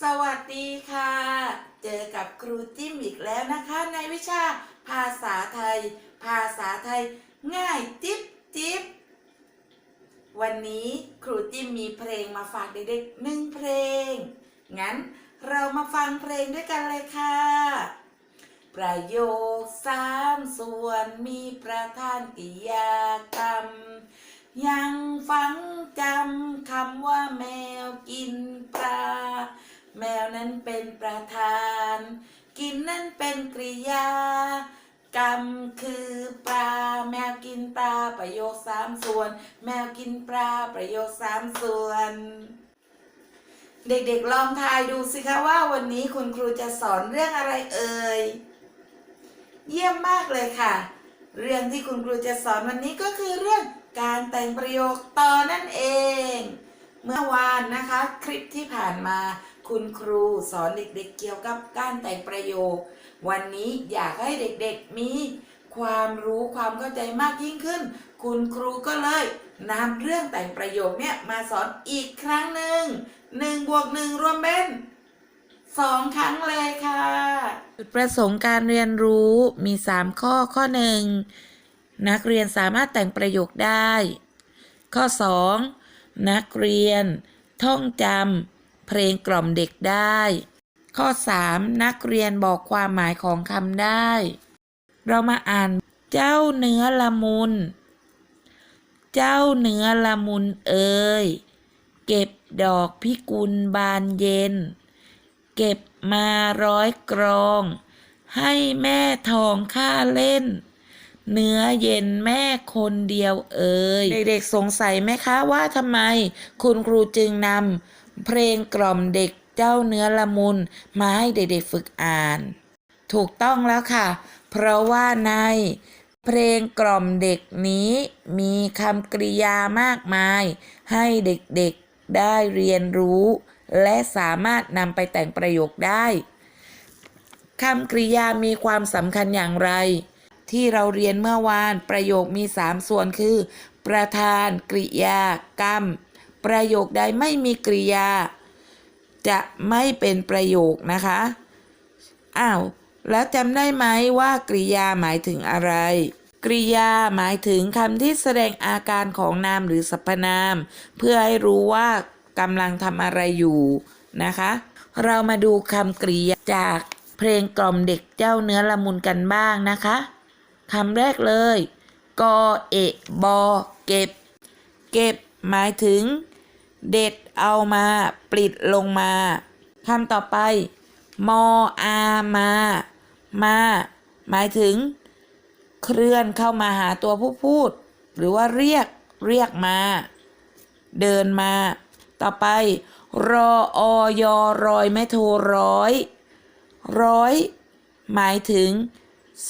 สวัสดีค่ะ เจอกับครูจิ้มอีกแล้วนะคะ ในวิชาภาษาไทย ภาษาไทย ง่ายจิ๊บจิ๊บวันนี้ครูจิ้มมีเพลงมาฝากเด็กๆหนึ่งเพลง งั้นเรามาฟังเพลงด้วยกันเลยค่ะ ประโยคสามส่วนมีประธานกริยากรรมยังฟังจำคำว่าแมวกินปลา นั้นเป็นประธาน กินนั้นเป็นกริยากรรมคือปลาแมวกินปลาประโยคสามส่วน แมวกินปลาประโยคสามส่วน เด็กๆลองทายดูสิคะว่าวันนี้คุณครูจะสอนเรื่องอะไรเอ่ยเยี่ยมมากเลยค่ะ เรื่องที่คุณครูจะสอนวันนี้ก็คือเรื่องการแต่งประโยคต่อนั่นเอง เมื่อวานนะคะ คลิปที่ผ่านมา คุณครูสอนเด็กๆเกี่ยวกับการแต่งประโยค วันนี้อยากให้เด็กๆมีความรู้ความเข้าใจมากยิ่งขึ้น คุณครูก็เลยนำเรื่องแต่งประโยคเนี่ยมาสอนอีกครั้งหนึ่งหนึ่งบวกหนึ่งรวมเป็นสองครั้งเลยค่ะจุดประสงค์การเรียนรู้มี 3 ข้อข้อ 1 นักเรียนสามารถแต่งประโยคได้ ข้อ 2 นักเรียนท่องจำ เพลงกล่อมเด็กได้ ข้อ 3 นักเรียนบอกความหมายของคำได้ เรามาอ่านเจ้าเนื้อละมุน เจ้าเนื้อละมุนเอ่ยเก็บดอกพิกุลบานเย็น เก็บมาร้อยกรอง ให้แม่ทองข้าเล่น เนื้อเย็นแม่คนเดียวเอ่ยเด็กๆสงสัยไหมคะว่าทำไมคุณครูจึงนำ เพลงกล่อมเด็กเจ้าเนื้อละมุนมาให้เด็กๆฝึกอ่าน ถูกต้องแล้วค่ะ เพราะว่าในเพลงกล่อมเด็กนี้มีคำกริยามากมาย ให้เด็กๆได้เรียนรู้ และสามารถนำไปแต่งประโยคได้คำกริยามีความสำคัญอย่างไร ที่เราเรียนเมื่อวานประโยคมี 3 ส่วนคือ ประธานกริยากรรม ประโยคใดไม่มีกริยา จะไม่เป็นประโยคนะคะ อ้าว แล้วจำได้ไหมว่ากริยาหมายถึงอะไร กริยาหมายถึงคำที่แสดงอาการของนามหรือสรรพนาม เพื่อให้รู้ว่ากำลังทำอะไรอยู่นะคะ เรามาดูคำกริยาจากเพลงกล่อมเด็กเจ้าเนื้อละมุนกันบ้างนะคะคำแรกเลยกอเอะบอเก็บ เก็บหมายถึง เด็ดเอามาปลิดลงมาคำต่อไป มออามา มา หมายถึง เคลื่อนเข้ามาหาตัวผู้พูด หรือว่าเรียกเรียกมา เดินมา ต่อไป รอออยอรอยไม่โทรร้อย ร้อย หมายถึง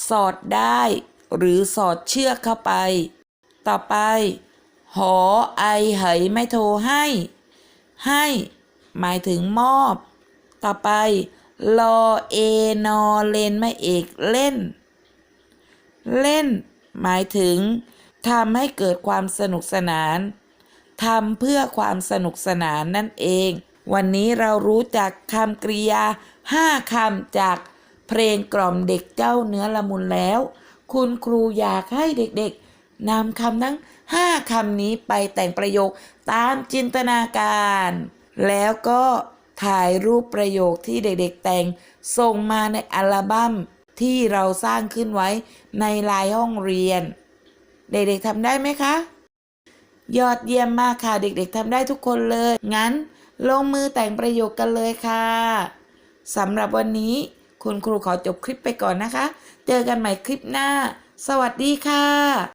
สอดได้ หรือสอดเชือกเข้าไป ต่อไป หอไอเหยไม่โทรให้ ให้ หมายถึงมอบ ต่อไปรอเอนอเลนไม่เอกเล่น เล่น หมายถึงทำให้เกิดความสนุกสนานทำเพื่อความสนุกสนานนั่นเอง วันนี้เรารู้จักคำกริยาห้าคำจากเพลงกล่อมเด็กเจ้าเนื้อละมุนแล้ว คุณครูอยากให้เด็กๆ นำคำทั้งห้าคำนี้ไปแต่งประโยคตามจินตนาการ แล้วก็ถ่ายรูปประโยคที่เด็กๆแต่งส่งมาในอัลบั้มที่เราสร้างขึ้นไว้ในลน์ห้องเรียน เด็กๆทำได้ไหมคะ ยอดเยี่ยมมากค่ะเด็กๆทำได้ทุกคนเลย งั้นลงมือแต่งประโยคกันเลยค่ะสำหรับวันนี้คุณครูขอจบคลิปไปก่อนนะคะ เจอกันใหม่คลิปหน้า สวัสดีค่ะ